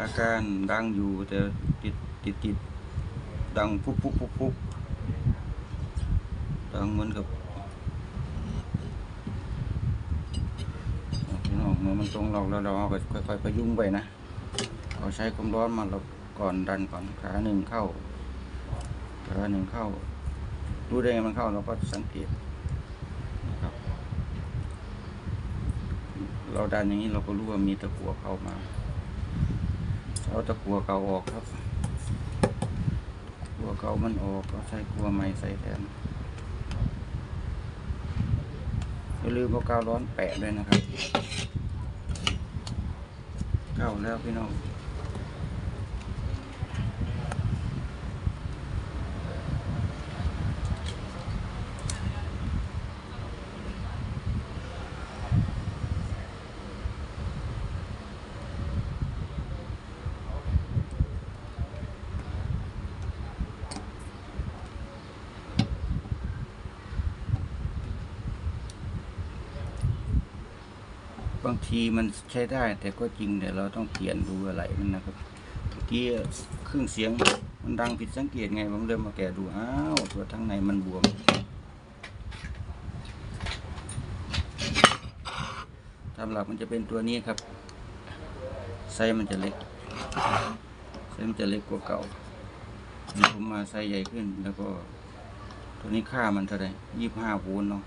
อาการดังอยู่แต่ติดติดติดดังปุ๊บปุ๊บปุ๊บปุ๊บดังเหมือนกับพี่น้องมันตรงเราแล้วเราเอาไปค่อยๆประยุงไปนะเอาใช้ความร้อนมาเราก่อนดันก่อนขาหนึ่งเข้าขาหนึ่งเข้ารู้ได้ไงมันเข้าเราก็สังเกตนะครับ เราดันอย่างนี้เราก็รู้ว่ามีตะกั่วเข้ามา เอาตะกัวเก่าออกครับกัวเก่ามันออกก็ใส่กัวใหม่ใส่แทนอย่าลืมเอากาวร้อนแปะด้วยนะครับเก่าแล้วพี่น้องางทีมันใช้ได้ แต่ก็จริงแต่เราต้องเปลี่ยนดูอะไรมันนะครับเมื่อกี้เครื่องเสียงมันดังผิดสังเกตไงผมเริ่มมาแกะดูอ้าวตัวทั้งในมันบวมตามหลักมันจะเป็นตัวนี้ครับไซมันจะเล็กไซมันจะเล็กกว่าเก่าผมมาไซใหญ่ขึ้นแล้วก็ ตัวนี้ค่ามันเท่าไหร่ยี่ห้าโวลต์เนาะ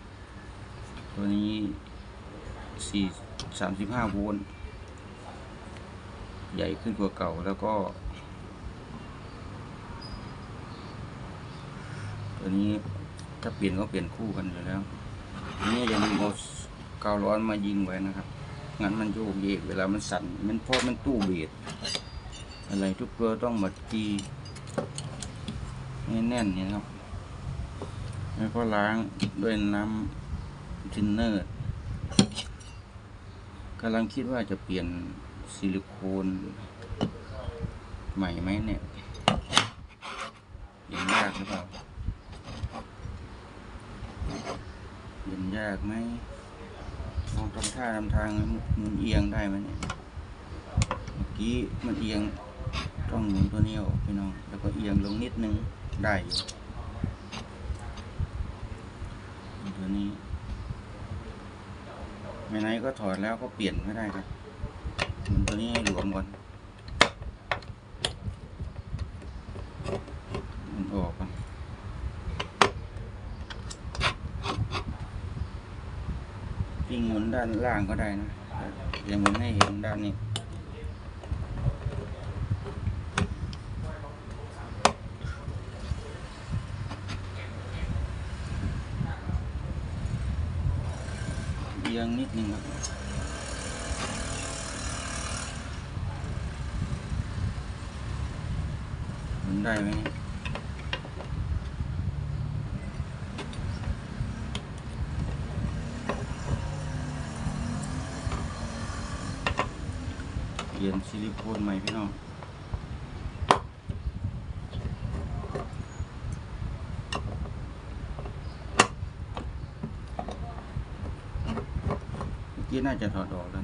ตัวนี้สี่ สามสิบห้าโวลต์ใหญ่ขึ้นกว่าเก่าแล้วก็ ตัวนี้ถ้าเปลี่ยนก็เปลี่ยนคู่กันอยู่แล้วนนี้อย่าลืมเอากาวร้อนมายิงไว้นะครับ งั้นมันโยกเยกเวลามันสั่น มันเพราะมันตู้เบียดอะไรทุกตัวต้องมาตีให้แน่นนี่นะครับ แล้วก็ล้างด้วยน้ำทินเนอร์ กำลังคิดว่าจะเปลี่ยนซิลิโคนใหม่ไหมเนี่ยเปลี่ยนยากหรือเปล่าเปลี่ยนยากไหมลองทำท่าทำทางมันเอียงได้ไหมเนี่ยเมื่อกี้มันเอียงต้องหมุนตัวนี้ออกพี่น้องแล้วก็เอียงลงนิดนึงได้อยู่ตัวนี้ ไม่ไหนก็ถอดแล้วก็เปลี่ยนไม่ได้ครับมันตัวนี้ให้หลวมก่อนมันออกก่อนปิ้งหมุนด้านล่างก็ได้นะยังหมุนให้เห็นด้านนี้ อียงนิดนึงครับหมุนได้ไหมเนี่ยเปลี่ยนซิลิโคนใหม่พี่น้อง กี้น่าจะถอดออกแล้ว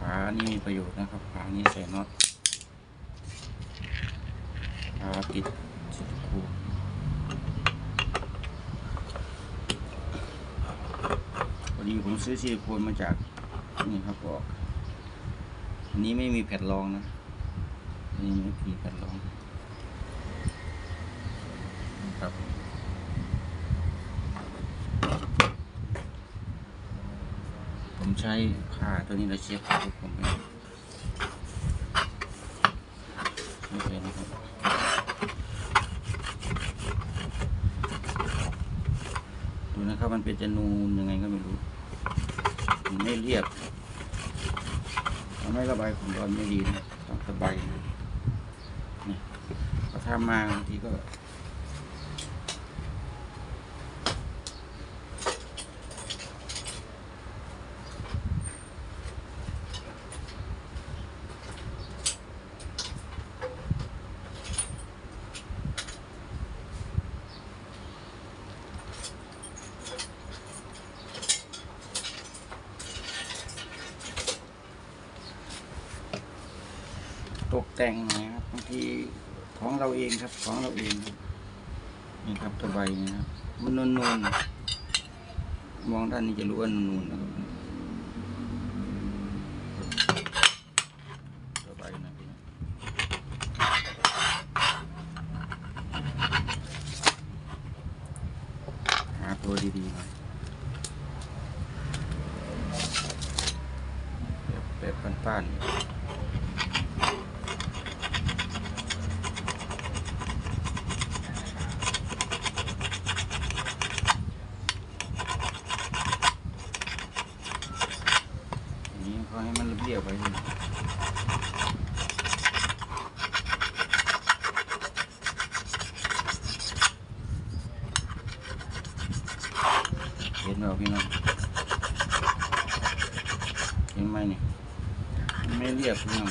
ฝานี่มีประโยชน์นะครับฝานี้ใส่น็อตฝาปิดซิลิโคนพอดีผมซื้อซิลิโคนมาจากนี่ครับบอกอันนี้ไม่มีแผ่นรองนะ นนี้ไม่มีแผ่นรองครับผมใช้ผ้าตัวนี้เราเช็ดทุกผมเองเช็ดเลยนะครับดูนะครับมันเป็นจะนูนยังไงก็ไม่รู้มันไม่เรียบทำให้ระบายความร้อนไม่ดีนะต้องสบายนะามาบางทีก็ ตกแต่งนะครับบางที ของเราเองครับ ของเราเองครับนี่ครับตะไบนะครับมันนูนๆมองด้านนี้จะรู้ว่านูนๆนะครับตะไบนะพี่นะหาตัวดีๆหน่อยแบบแบบป้านๆ อันนี้เขาให้มันเรียบๆไว้เลย เห็นเราพี่น้องเห็นไหมเนี่ยไม่เรียบพี่น้อง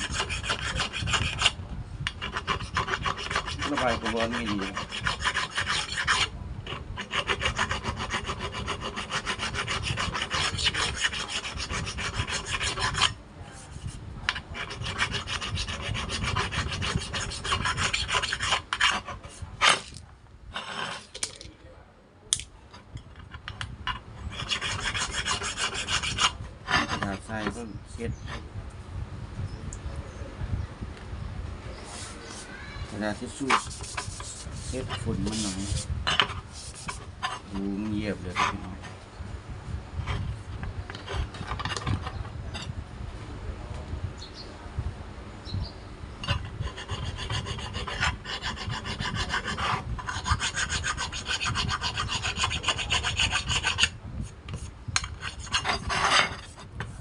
ระบายความร้อนไม่ดี เลยกระดาษทรายก็เช็ดกระดาษทิชชู่เช็ดฝุ่นมันหน่อยดูเงียบเลยครับพี่น้อง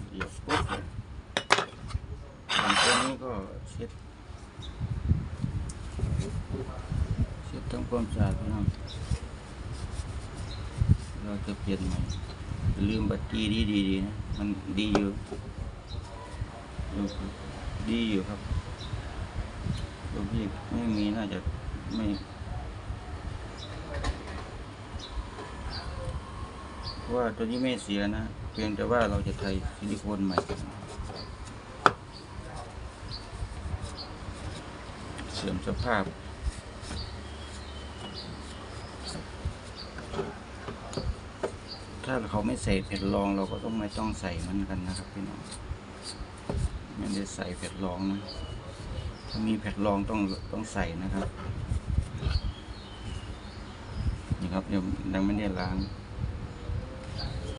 เหยียบปุ๊บเลยส่วนตัวนี้ก็เช็ด เช็ดทำ ความสะอาดน้องเราจะเปลี่ยนใหม่ลืมบัตรดีดีดีดีนะ มันดีอยู่ดูดีอยู่ครับลูกพี่ไม่มีน่าจะไม่เพราะว่าตัวนี้ไม่เสียนะ เพียงแต่ว่าเราจะไทยซิลิโคนใหม่ เสื่อมสภาพ ถ้าเขาไม่ใส่เผ็ดรองเราก็ต้องไม่ต้องใส่มันกันนะครับพี่น้องไม่ได้ใส่เผ็ดรองนะถ้ามีเผ็ดรองต้องต้องใส่นะครับนี่ครับยังยังไม่ได้ล้าง